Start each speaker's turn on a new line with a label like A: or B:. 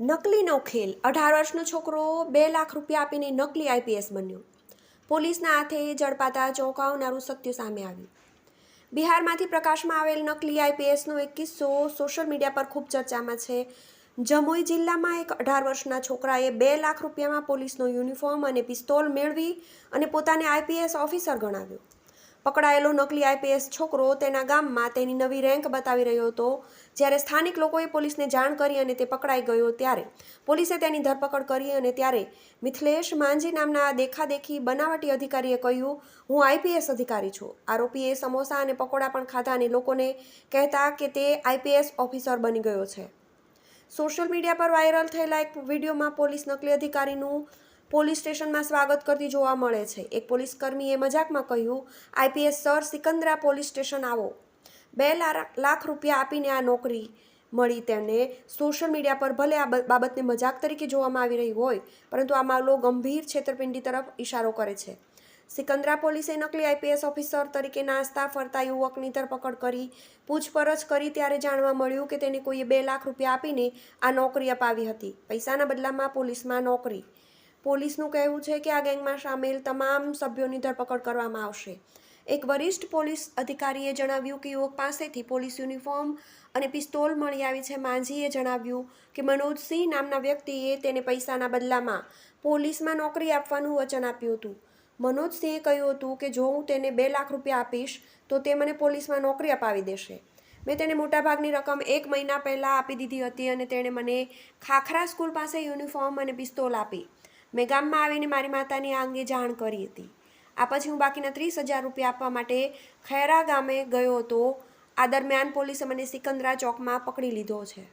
A: નકલીનો ખેલ. અઢાર વર્ષનો છોકરો બે લાખ રૂપિયા આપીને નકલી આઈપીએસ બન્યો. પોલીસના હાથે ઝડપાતા ચોંકાવનારું સત્ય સામે આવ્યું. બિહારમાંથી પ્રકાશમાં આવેલ નકલી આઈપીએસનો એક કિસ્સો સોશિયલ મીડિયા પર ખૂબ ચર્ચામાં છે. જમુઈ જિલ્લામાં એક અઢાર વર્ષના છોકરાએ બે લાખ રૂપિયામાં પોલીસનો યુનિફોર્મ અને પિસ્તોલ મેળવી અને પોતાને આઈપીએસ ઓફિસર ગણાવ્યો. પકડાયેલો નકલી આઈપીએસ છોકરો તેના ગામમાં તેની નવી રેન્ક બતાવી રહ્યો હતો. જ્યારે સ્થાનિક લોકોએ પોલીસને જાણ કરી અને તે પકડાઈ ગયો ત્યારે પોલીસે તેની ધરપકડ કરી અને ત્યારે મિથલેશ માંજી નામના દેખાદેખી બનાવટી અધિકારીએ કહ્યું, હું આઈપીએસ અધિકારી છું. આરોપીએ સમોસા અને પકોડા પણ ખાધા અને લોકોને કહેતા કે તે આઈપીએસ ઓફિસર બની ગયો છે. સોશિયલ મીડિયા પર વાયરલ થયેલા એક વિડીયોમાં પોલીસ નકલી અધિકારીનું પોલીસ સ્ટેશનમાં સ્વાગત કરતી જોવા મળે છે. એક પોલીસ કર્મીએ મજાકમાં કહ્યું, IPS sir, Sikandra police station આવો. બે લાખ રૂપિયા આપીને આ નોકરી મળી તેને. સોશિયલ મીડિયા પર ભલે આ બાબતને મજાક તરીકે જોવામાં આવી રહી હોય, પરંતુ આ મામલો ગંભીર છેતરપિંડી તરફ ઇશારો કરે છે. સિકંદરા પોલીસે નકલી આઈપીએસ ઓફિસર તરીકે નાસ્તા ફરતા યુવકની ધરપકડ કરી, પૂછપરછ કરી ત્યારે જાણવા મળ્યું કે તેને કોઈએ બે લાખ રૂપિયા આપીને આ નોકરી અપાવી હતી. પૈસાના બદલામાં પોલીસમાં નોકરી પોલીસનું કહેવું છે કે આ ગેંગમાં સામેલ તમામ સભ્યોની ધરપકડ કરવામાં આવશે. એક વરિષ્ઠ પોલીસ અધિકારીએ જણાવ્યું કે યુવક પાસેથી પોલીસ યુનિફોર્મ અને પિસ્તોલ મળી આવી છે. માંઝીએ જણાવ્યું કે મનોજસિંહ નામના વ્યક્તિએ તેને પૈસાના બદલામાં પોલીસમાં નોકરી આપવાનું વચન આપ્યું હતું. મનોજસિંહે કહ્યું હતું કે જો હું તેને બે લાખ રૂપિયા આપીશ, તો તે મને પોલીસમાં નોકરી અપાવી દેશે. મેં તેને મોટાભાગની રકમ એક મહિના પહેલાં આપી દીધી હતી અને તેણે મને ખાખરા સ્કૂલ પાસે યુનિફોર્મ અને પિસ્તોલ આપી. મેં ગામમાં આવીને મારી માતાની આ અંગે જાણ કરી હતી. આ પછી હું બાકીના ત્રીસ હજાર રૂપિયા આપવા માટે ખૈરા ગામે ગયો હતો. આ દરમિયાન પોલીસે મને સિકંદરા ચોકમાં પકડી લીધો છે.